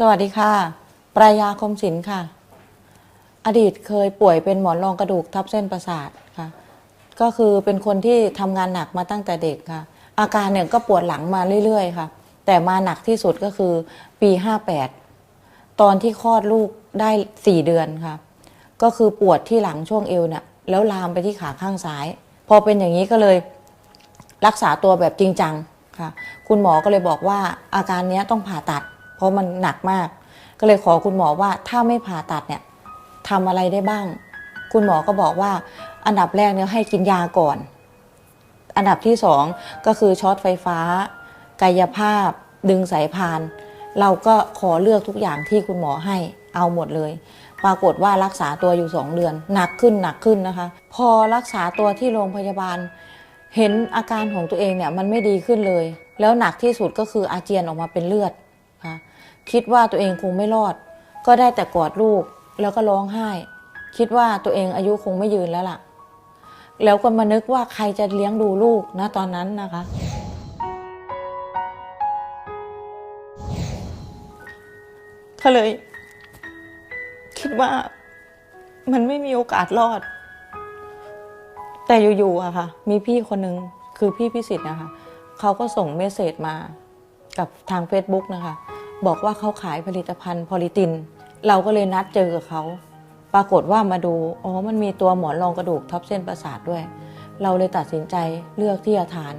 สวัสดีค่ะ ปรายาคมศิลป์ค่ะ อดีตเคยป่วยเป็นหมอนรองกระดูกทับเส้นประสาทค่ะ ก็คือเป็นคนที่ทำงานหนักมาตั้งแต่เด็กค่ะ อาการเนี่ยก็ปวดหลังมาเรื่อยๆค่ะ แต่มาหนักที่สุดก็คือปี 58 ตอนที่คลอดลูกได้ 4 เดือนค่ะ ก็คือปวดที่หลังช่วงเอวเนี่ยแล้วลามไปที่ขาข้างซ้าย พอเป็นอย่างนี้ก็เลยรักษาตัวแบบจริงจังค่ะ คุณหมอก็เลยบอกว่าอาการนี้ต้องผ่าตัด เพราะมันหนักมาก ก็เลยขอคุณหมอว่าถ้าไม่ผ่าตัดเนี่ยทำอะไรได้บ้าง คุณหมอก็บอกว่าอันดับแรกเนี่ยให้กินยาก่อน อันดับที่สองก็คือช็อตไฟฟ้า กายภาพ ดึงสายพาน เราก็ขอเลือกทุกอย่างที่คุณหมอให้เอาหมดเลย ปรากฏว่ารักษาตัวอยู่สองเดือน หนักขึ้นหนักขึ้นนะคะ พอรักษาตัวที่โรงพยาบาล เห็นอาการของตัวเองเนี่ยมันไม่ดีขึ้นเลย แล้วหนักที่สุดก็คืออาเจียนออกมาเป็นเลือด ค่ะคิดว่าตัวเองคงไม่รอด ก็ได้แต่กอดลูกแล้วก็ร้องไห้ คิดว่าตัวเองอายุคงไม่ยืนแล้วล่ะ แล้วก็มานึกว่าใครจะเลี้ยงดูลูกนะตอนนั้นนะคะ ก็เลย คิดว่ามันไม่มีโอกาสรอด แต่อยู่ๆอะค่ะ มีพี่คนหนึ่งคือพี่พิสิทธิ์นะคะ เขาก็ส่งเมสเซจมา กับทาง Facebook นะคะ บอกว่าเขาขายผลิตภัณฑ์พอลิติน เราก็เลยนัดเจอกับเขา ปรากฏว่ามาดูอ๋อมันมีตัวหมอนรองกระดูกทับเส้นประสาทด้วย เราเลยตัดสินใจเลือกที่จะทาน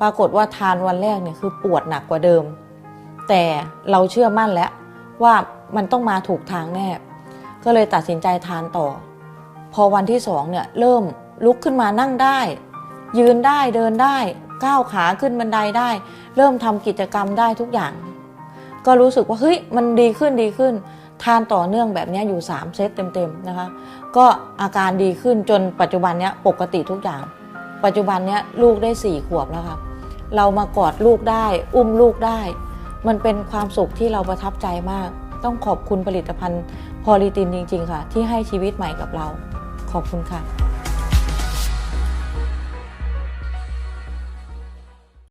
ปรากฏว่าทานวันแรกเนี่ยคือปวดหนักกว่าเดิม แต่เราเชื่อมั่นแล้วว่ามันต้องมาถูกทางแน่ ก็เลยตัดสินใจทานต่อ พอวันที่สองเนี่ยเริ่มลุกขึ้นมานั่งได้ ยืนได้เดินได้ ก้าวขาขึ้นบันไดได้ เริ่มทำกิจกรรมได้ทุกอย่าง ก็รู้สึกว่าเฮ้ยมันดีขึ้นดีขึ้น ทานต่อเนื่องแบบนี้อยู่ 3 เซตเต็มๆนะคะ ก็อาการดีขึ้นจนปัจจุบันเนี้ยปกติทุกอย่าง ปัจจุบันเนี้ยลูกได้ 4 ขวบแล้วค่ะเรามากอดลูกได้ อุ้มลูกได้ มันเป็นความสุขที่เราประทับใจมาก ต้องขอบคุณผลิตภัณฑ์พอลิตินจริง ๆ ค่ะ ที่ให้ชีวิตใหม่กับเรา ขอบคุณค่ะ